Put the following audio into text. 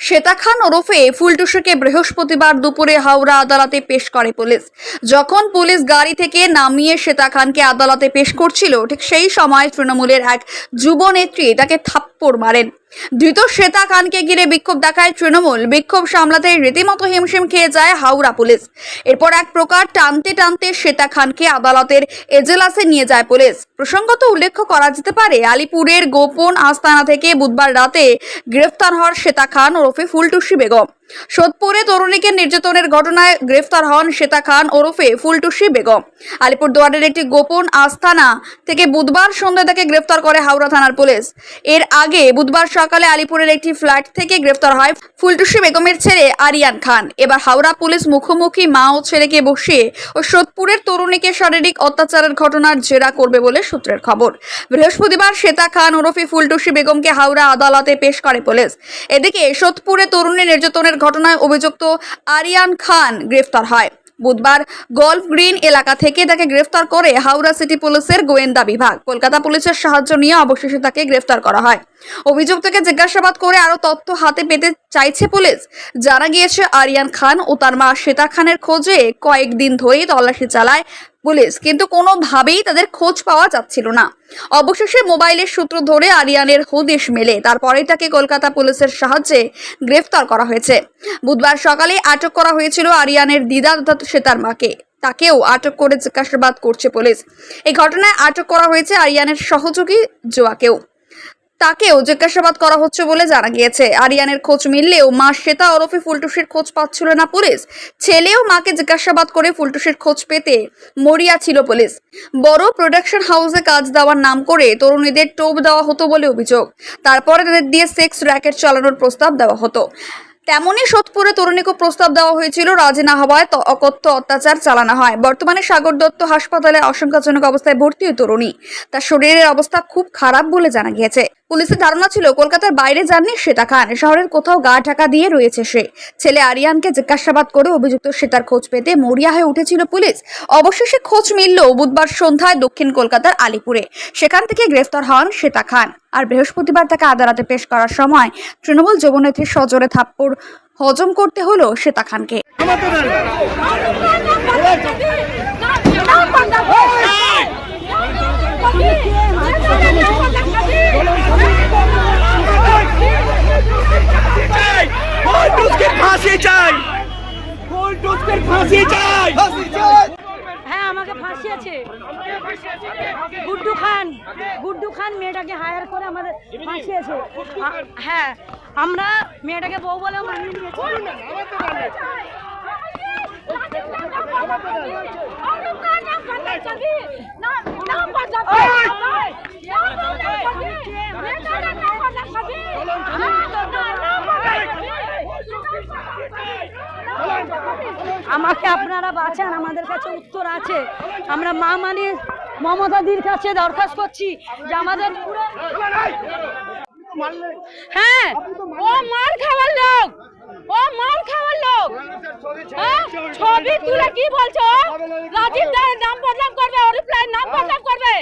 শ্বেতা খান ওরফে ফুলটুসুকে বৃহস্পতিবার দুপুরে হাওড়া আদালতে পেশ করে পুলিশ। যখন পুলিশ গাড়ি থেকে নামিয়ে শ্বেতা খানকে আদালতে পেশ করছিল, ঠিক সেই সময় তৃণমূলের এক যুব নেত্রী তাকে থাপ্পড় মারেন। ধৃত শ্বেতা খানকে ঘিরে বিক্ষোভ দেখায় তৃণমূল। বিক্ষোভ সামলাতে রীতিমতো হিমশিম খেয়ে যায় হাওড়া পুলিশ। এরপর এক প্রকার টানতে টানতে শ্বেতা খানকে আদালতের এজেলাসে নিয়ে যায় পুলিশ। প্রসঙ্গত উল্লেখ করা যেতে পারে, আলিপুরের গোপন আস্তানা থেকে বুধবার রাতে গ্রেফতার হওয়ার শ্বেতা খান ওরফে ফুলটুসি বেগম। সোদপুরে তরুণীকে নির্যাতনের ঘটনায় গ্রেফতার হন শ্বেতা খান ওরফে ফুলটুসি বেগম। আলিপুরদুয়ারের একটি গোপন আস্তানা থেকে বুধবার সন্ধ্যা তাকে গ্রেফতার করে হাওড়া থানার পুলিশ। এর আগে বুধবার সকালে আলিপুরের একটি ফ্ল্যাট থেকে গ্রেফতার হয় ফুলটুসি বেগমের ছেলে আরিয়ান খান। এবার হাওড়া পুলিশ মুখোমুখি মা ও ছেলেকে বসিয়ে ও সোদপুরের তরুণীকে শারীরিক অত্যাচারের ঘটনার জেরা করবে বলে সূত্রের খবর। বৃহস্পতিবার শ্বেতা খান ওরফে ফুলটুসি বেগমকে হাওড়া আদালতে পেশ করে পুলিশ। এদিকে সোদপুরে তরুণী নির্যাতনের ঘটনায় অভিযুক্ত আরিয়ান খান গ্রেফতার হয়। বুধবার গল্ফ গ্রিন এলাকা থেকে তাকে গ্রেফতার করে হাওড়া সিটি পুলিশের গোয়েন্দা বিভাগ। কলকাতা পুলিশের সাহায্য নিয়ে অবশেষে তাকে গ্রেফতার করা হয়। অভিযুক্তকে জিজ্ঞাসাবাদ করে আরও তথ্য হাতে পেতে চাইছে পুলিশ। জানা গিয়েছে, আরিয়ান খান ও তার মা শ্বেতা খানের খোঁজে কয়েকদিন ধরেই তল্লাশি চালায় পুলিশ। কিন্তু কোনোভাবেই তাদের খোঁজ পাওয়া যাচ্ছিল না। অবশেষে মোবাইলের সূত্র ধরে আরিয়ানের হুদিশ মেলে। তারপরে তাকে কলকাতা পুলিশের সাহায্যে গ্রেফতার করা হয়েছে। বুধবার সকালে আটক করা হয়েছিল আরিয়ানের দিদা তথা শ্বেতার মাকে। তাকেও আটক করে জিজ্ঞাসাবাদ করছে পুলিশ। এই ঘটনায় আটক করা হয়েছে আরিয়ানের সহযোগী জোয়াকেও। তাকেও জিজ্ঞাসাবাদ করা হচ্ছে বলে জানা গিয়েছে। আরিয়ানের খোঁজ মিললেও মা শ্বেতা ওরফে ফুলটুসির খোঁজ পাচ্ছিল না পুলিশ। ছেলেও মাকে জিজ্ঞাসাবাদ করে ফুলটুসির খোঁজ পেতে মরিয়া ছিল পুলিশ। বড় প্রোডাকশন হাউসে কাজ দেওয়ার নাম করে তরুণীদের টোপ দেওয়া হতো বলে অভিযোগ। তারপরে তাদের দিয়ে সেক্স র্যাকেট চালানোর প্রস্তাব দেওয়া হতো। তেমনই সোদপুরে তরুণীকে প্রস্তাব দেওয়া হয়েছিল, রাজি না হওয়ায় অকথ্য অত্যাচার চালানো হয়। বর্তমানে সাগর দত্ত হাসপাতালে আশঙ্কাজনক অবস্থায় ভর্তি তরুণী। তার শরীরের অবস্থা খুব খারাপ বলে জানা গিয়েছে। পুলিশের ধারণা ছিল কলকাতার বাইরে যাননি শ্বেতা খান শহরের কোথাও গা ঢাকা দিয়ে রয়েছে সে ছেলে আরিয়ানকে জিজ্ঞাসাবাদ করে অভিযুক্ত শ্বেতার খোঁজ পেতে মরিয়া হয়ে উঠেছিল পুলিশ অবশেষে খোঁজ মিলল বুধবার সন্ধ্যায় দক্ষিণ কলকাতার আলিপুরে সেখান থেকে গ্রেফতার হন শ্বেতা খান আর বৃহস্পতিবার তাকে আদালতে পেশ করার সময় তৃণমূল যুবনেত্রীর সজোরে থাপ্পড় হজম করতে হলো শ্বেতা খানকে ফুলটুসকে ফাঁসি চাই হ্যাঁ আমাকে ফাঁসিয়েছে গুড্ডু খান গুড্ডু খান মেয়েটাকে হায়ার করে আমাদের ফাঁসিয়েছে আছে হ্যাঁ আমরা মেয়েটাকে বউ বলে মানিয়ে নিয়েছি আমাকে আপনারা বাঁচান, আমাদের কাছে উত্তর আছে। আমরা মা মানে মমতাদির কাছে দরখাস্ত করছি যে আমাদের হ্যাঁ ও মার খাওয়ার লোক, ও মার খাওয়ার লোক। হ্যাঁ ছবি তুলে কি বলছো? রাজীব দায়ের নাম বদনাম করবে অরিপ্লাইয়ের নাম বদনাম করবে।